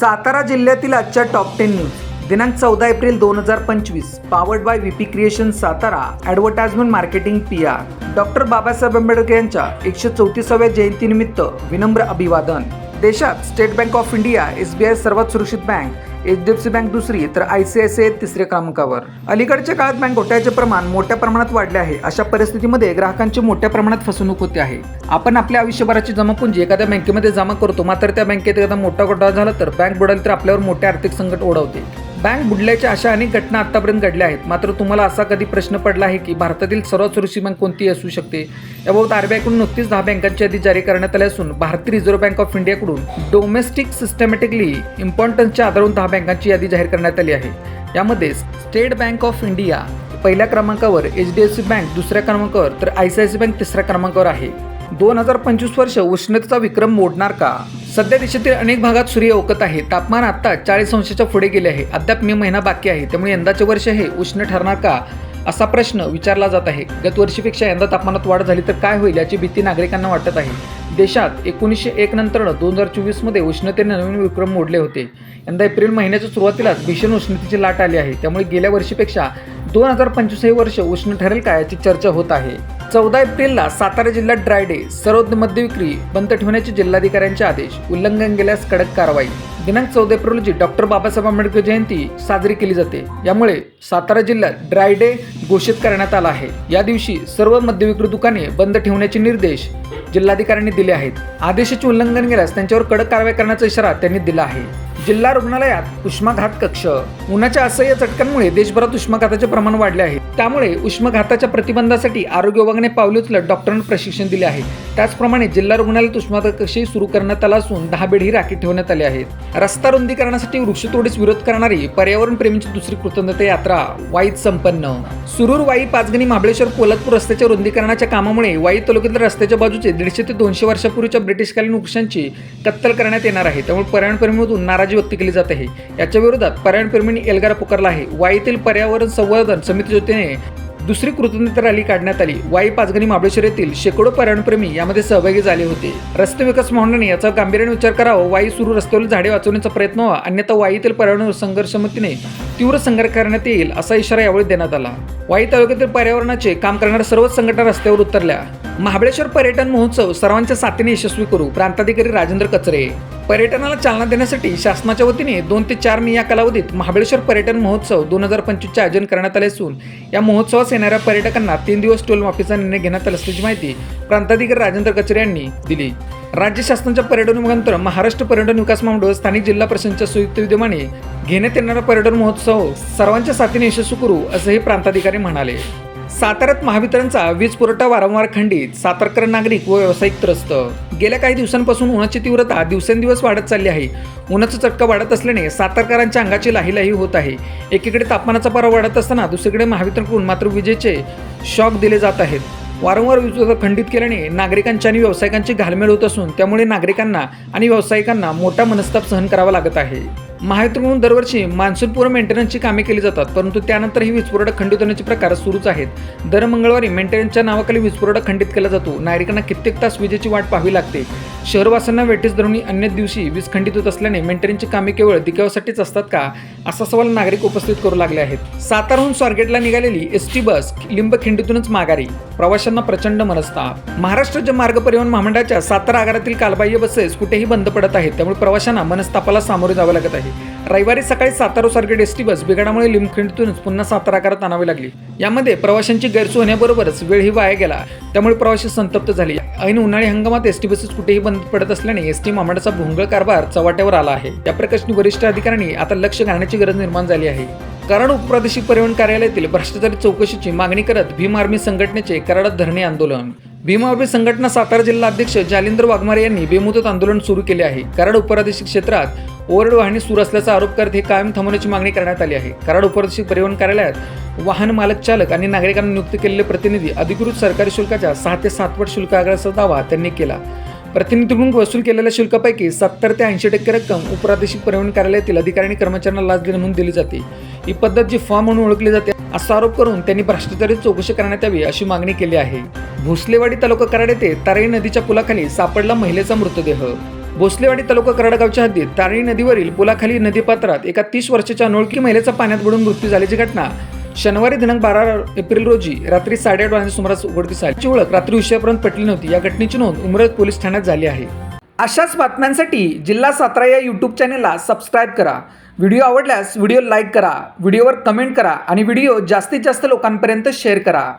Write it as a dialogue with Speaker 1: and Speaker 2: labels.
Speaker 1: सातारा जिल्ह्यातील आजच्या top ten news दिनांक चौदा एप्रिल दोन हजार पंचवीस powered by V P creation Satara advertisement marketing P R doctor Babasaheb Ambedkar यांच्या एकशे चौतीसाव्या जयंतीनिमित्त विनम्र अभिवादन. देशात state bank of India S B I सर्वात सुरक्षित bank H D F C bank दुसरी तर I C I C I तिसऱ्या क्रमांकावर. अलीकडच्या काळात बँक घोटाळ्याचे प्रमाण मोठ्या प्रमाणात वाढले आहे. अशा परिस्थितीमध्ये ग्राहकांची मोठ्या प्रमाणात फसवणूक होते आहे. आपण आपल्या आयुष्यभराची जमापुंजी एखाद्या बँकेमध्ये जमा करतो मात्र त्या बँकेत एखादा मोठा घोटाळा झाला तर बँक बुडाली तर आपल्यावर मोठे आर्थिक संकट ओढवते. बँक बुडल्याच्या अशा अनेक घटना आतापर्यंत घडल्या आहेत. मात्र तुम्हाला असा कधी प्रश्न पडला आहे की भारतातील सर्वात सुरक्षित बँक कोणती असू शकते? याबाबत आरबीआयकडून नुकतीच दहा बँकांची यादी जारी करण्यात आली असून भारतीय रिझर्व्ह बँक ऑफ इंडियाकडून डोमेस्टिक सिस्टमॅटिकली इम्पॉर्टन्सच्या आधारून दहा बँकांची यादी जाहीर करण्यात आली आहे. यामध्ये स्टेट बँक ऑफ इंडिया पहिल्या क्रमांकावर H D F C bank दुसऱ्या क्रमांकावर तर I C I C bank तिसऱ्या क्रमांकावर आहे. दोन हजार पंचवीस वर्ष उष्णतेचा विक्रम मोडणार का? सध्या देशातील अनेक भागात सूर्य ओकत आहे. तापमान आता चाळीस अंशाच्या पुढे गेले आहे. अद्याप मे महिना बाकी आहे. त्यामुळे यंदाचे वर्ष हे उष्ण ठरणार का? असा प्रश्न विचारला जात आहे. गतवर्षीपेक्षा यंदा तापमानात वाढ झाली तर काय होईल याची भीती नागरिकांना वाटत आहे. देशात एकोणीसशे एक नंतर दोन हजार चोवीसमध्ये उष्णतेने नवीन विक्रम मोडले होते. यंदा एप्रिल महिन्याच्या सुरुवातीलाच भीषण उष्णतेची लाट आली आहे. त्यामुळे गेल्या वर्षीपेक्षा दोन हजार पंचवीस हे वर्ष उष्ण ठरेल का याची चर्चा होत आहे. चौदा एप्रिलला सातारा जिल्ह्यात ड्राय डे सर्व मद्य विक्री बंद ठेवण्याचे जिल्हाधिकाऱ्यांचे आदेश उल्लंघन केल्यास कडक कारवाई. दिनांक चौदा एप्रिल रोजी डॉक्टर बाबासाहेब आंबेडकर जयंती साजरी केली जाते. यामुळे सातारा जिल्ह्यात ड्राय डे घोषित करण्यात आला आहे. या दिवशी सर्व मद्यविक्री दुकाने बंद ठेवण्याचे निर्देश जिल्हाधिकाऱ्यांनी दिले आहेत. आदेशाचे उल्लंघन केल्यास त्यांच्यावर कडक कारवाई करण्याचा इशारा त्यांनी दिला आहे. जिल्हा रुग्णालयात उष्माघात कक्ष. उन्हाच्या असह्य चटकांमुळे देशभरात उष्माघाताचे प्रमाण वाढले आहे. त्यामुळे उष्माघाताच्या प्रतिबंधासाठी आरोग्य विभागाने पावले उचलत डॉक्टरांना प्रशिक्षण दिले आहे. त्याचप्रमाणे जिल्हा रुग्णालयात उष्माघात कक्षही सुरू करण्यात आला असून दहा बेडही राखी ठेवण्यात आले आहेत. रस्ता रुंदीकरणासाठी वृक्षतोडीस विरोध करणारी पर्यावरण प्रेमींची दुसरी कृतज्ञता यात्रा वाईत संपन्न. सुरूर वाई पाचगणी महाबळेश्वर पोलादपूर रस्त्याच्या रुंदीकरणाच्या कामामुळे वाई तालुक्यातील रस्त्याच्या बाजूचे दीडशे ते दोनशे वर्षापूर्वीच्या ब्रिटिशकालीन वृक्षांची कत्तल करण्यात येणार आहे. त्यामुळे पर्यावरणप्रेमीमधून नाराज व्यक्त केली जात आहे. याच्या विरोधात पर्यावरणप्रेमींनी एल्गार पुकारला आहे. वाईतील पर्यावरण संवर्धन समितीच्या वतीने दुसरी कृतज्ञता रॅली काढण्यात आली. वाई पाचगणी महाबळेश्वर येथील शेकडो पर्यावरणप्रेमी यामध्ये सहभागी झाले होते. रस्ते विकास महामंडळाने याचा गांभीर्याने विचार करावा. वाई सुरू रस्त्यावरील झाडे वाचवण्याचा प्रयत्न व्हावा अन्यथा वाईतील पर्यावरण संघर्ष समितीने तीव्र संघर्ष करण्यात येईल असा इशारा यावेळी देण्यात आला. वाई तालुक्यातील पर्यावरणाचे काम करणाऱ्या सर्वच संघटना रस्त्यावर उतरल्या. महाबळेश्वर पर्यटन महोत्सव सर्वांच्या साथीने यशस्वी करू प्रांताधिकारी राजेंद्र कचरे. पर्यटनाला चालना देण्यासाठी शासनाच्या वतीने दोन ते चार मे या कालावधीत महाबळेश्वर पर्यटन महोत्सव दोन हजार पंचवीसचे आयोजन करण्यात आले असून या महोत्सवास येणाऱ्या पर्यटकांना तीन दिवस टोल माफीचा निर्णय घेण्यात आला असल्याची माहिती प्रांताधिकारी राजेंद्र कचरे यांनी दिली. राज्य शासनाच्या पर्यटन विभागानंतर महाराष्ट्र पर्यटन विकास मंडळ स्थानिक जिल्हा परिषदेच्या संयुक्त विद्यमाने घेण्यात येणारा पर्यटन महोत्सव सर्वांच्या साथीने यशस्वी करू असंही प्रांताधिकारी म्हणाले. साताऱ्यात महावितरणचा वीज पुरवठा वारंवार खंडित सातारकर नागरिक व व्यावसायिक त्रस्त. गेल्या काही दिवसांपासून उन्हाची तीव्रता दिवसेंदिवस वाढत चालली आहे. उन्हाचा चटका वाढत असल्याने सातारकरांच्या अंगाची लाहीलाही होत आहे. एकीकडे तापमानाचा पारा वाढत असताना दुसरीकडे महावितरणकडून मात्र विजेचे शॉक दिले जात आहेत. वारंवार वीज खंडित केल्याने नागरिकांची आणि व्यावसायिकांची घालमेल होत असून त्यामुळे नागरिकांना आणि व्यावसायिकांना मोठा मनस्ताप सहन करावा लागत आहे. महायुतीकडून दरवर्षी मान्सूनपूर्व मेंटेनन्सची कामे केली जातात परंतु त्यानंतरही वीज पुरवठा खंडित होण्याचे प्रकार सुरूच आहेत. दर मंगळवारी मेंटेनन्सच्या नावाखाली वीजपुरवठा खंडित केला जातो. नागरिकांना कित्येक तास विजेची वाट पाहावी लागते. शहरवासांना वेटीस धरून अन्य दिवशी वीज खंडित होत असल्याने मेंटेनन्सची कामे केवळ दिखाव्यासाठीच असतात का? असा सवाल नागरिक उपस्थित करू लागले आहेत. साताराहून स्वारगेटला निघालेली एस टी बस लिंबखिंडीतूनच माघारी. प्रवाशांना प्रचंड मनस्ताप. महाराष्ट्र राज्य मार्ग परिवहन महामंडळाच्या सातारा आगारातील कालबाह्य बसेस कुठेही बंद पडत आहेत. त्यामुळे प्रवाशांना मनस्तापाला सामोरे जावे लागत आहे. रविवारी सकाळी Satara Swargate S T bus बिघाडामुळे लिंबखिंडीतूनच पुन्हा सातारा आगारात आणावी लागली. यामध्ये प्रवाशांची गैरसोय होण्याबरोबरच वेळही वाया गेला. त्यामुळे प्रवासी संतप्त झाले. ऐन उन्हाळी हंगामात एस टी बसेस कुठेही बंद पडत असल्याने एस टी महामंडळाचा भोंगळ कारभार चव्हाट्यावर आला आहे. या प्रकरणी वरिष्ठ अधिकाऱ्यांनी आता लक्ष घालण्याची गरज निर्माण झाली आहे. कराड उपप्रादेशिक परिवहन कार्यालयातील भ्रष्टाचारी चौकशीची मागणी करत भीम आर्मी संघटनेचे कराडात धरणे आंदोलन. भीम आर्मी संघटना सातारा जिल्हा अध्यक्ष जालिंदर वाघमारे यांनी बेमुदत आंदोलन सुरू केले आहे. कराड उपप्रादेशिक क्षेत्रात ओव्हरहेड वाहने सुरू असल्याचा आरोप करत हे कायम थांबवण्याची मागणी करण्यात आली आहे. कराड उपप्रादेशिक परिवहन कार्यालयात वाहन मालक चालक आणि नागरिकांना नियुक्त केलेले प्रतिनिधी अधिकृत सरकारी शुल्काच्या सहा ते सातपट शुल्क आकारण्याचा दावा त्यांनी केला. प्रतिनिधीकडून वसूल केलेल्या शुल्कापैकी सत्तर ते ऐंशी टक्के रक्कम उपप्रादेशिक परिवहन कार्यालयातील अधिकारी आणि कर्मचाऱ्यांना लाच देणे म्हणून दिली जाते. ही पद्धत जी फॉर्म म्हणून ओळखली जाते असा आरोप करून त्यांनी भ्रष्टाचारी चौकशी करण्यात यावी अशी मागणी केली आहे. भोसलेवाडी तालुका कराड येथे ताराई नदीच्या पुलाखाली सापडला महिलेचा मृतदेह. भोसलेवाडी तालुका करडगावच्या हद्दीत तारणी नदीवरील पुलाखाली नदीपात्रात एका तीस वर्षाच्या अनोळखी महिलेचा पाण्यात बुडून मृत्यू झाल्याची घटना शनिवारी दिनांक बारा एप्रिल रोजी रात्री साडेआठ वाजता सुमारास उघडकीस आली. ओळख रात्री उशिरापर्यंत पटली नव्हती. या घटनेची नोंद उमरत पोलीस ठाण्यात झाली आहे. अशाच बातम्यांसाठी जिल्हा सातारा या यूट्यूब चॅनेलला सबस्क्राईब करा. व्हिडिओ आवडल्यास व्हिडिओ लाईक करा व्हिडिओवर कमेंट करा आणि व्हिडिओ जास्तीत जास्त लोकांपर्यंत शेअर करा.